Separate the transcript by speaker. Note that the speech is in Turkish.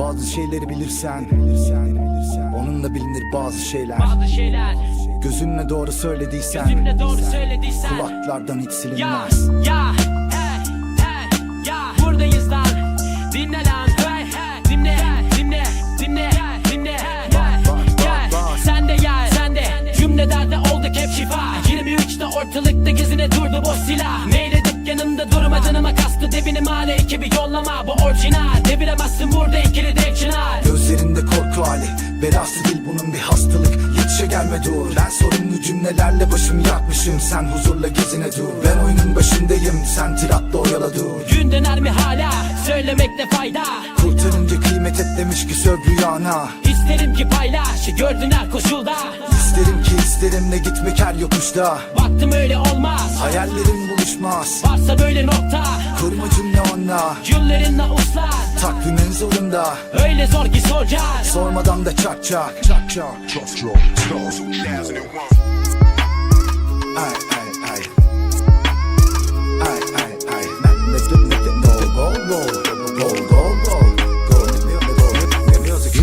Speaker 1: Bazı şeyleri bilirsen Onunla bilinir bazı şeyler.
Speaker 2: Bazı şeyler.
Speaker 1: Gözünle doğru söylediysen
Speaker 2: Gözümle doğru söylediysen.
Speaker 1: Kulaklardan hiç
Speaker 2: Ya
Speaker 1: silinmez.
Speaker 2: Ya hey hey ya. Buradayız lan. Dinle lan. Hey hey. Dinle dinle dinle dinle
Speaker 1: Bak, bak,
Speaker 2: Gel.
Speaker 1: bak.
Speaker 2: sen de gel sen de. Cümlelerde olduk hep şifa. 23'te ortalıkta gezine durdu boş silah hale ekibi yollama bu orijinal. Deviremezsin burada ikili dev çınar.
Speaker 1: Gözlerinde korku hali Belası değil bunun bir hastalık. Yetişe gelme dur. Ben sorumlu cümlelerle başımı yakmışım. Sen huzurla gezine dur. Ben oyunun başındayım. Sen tiratta oyala dur.
Speaker 2: Gün döner mi hala? Söylemekte fayda.
Speaker 1: Kurtarınca kıymet et demiş ki söv rüyana
Speaker 2: İsterim ki paylaş gördün her koşulda.
Speaker 1: İsterim ki isterim ne gitmek her yokuşta.
Speaker 2: Baktım öyle olmaz.
Speaker 1: Hayallerim buluşmaz.
Speaker 2: Varsa böyle nokta.
Speaker 1: Kurma cümle onunla.
Speaker 2: Cümlerinle uslar.
Speaker 1: Takvimin zorunda.
Speaker 2: Öyle zor ki soracağız.
Speaker 1: Sormadan da çak çak. Çak çak
Speaker 3: tough, tough. 2001.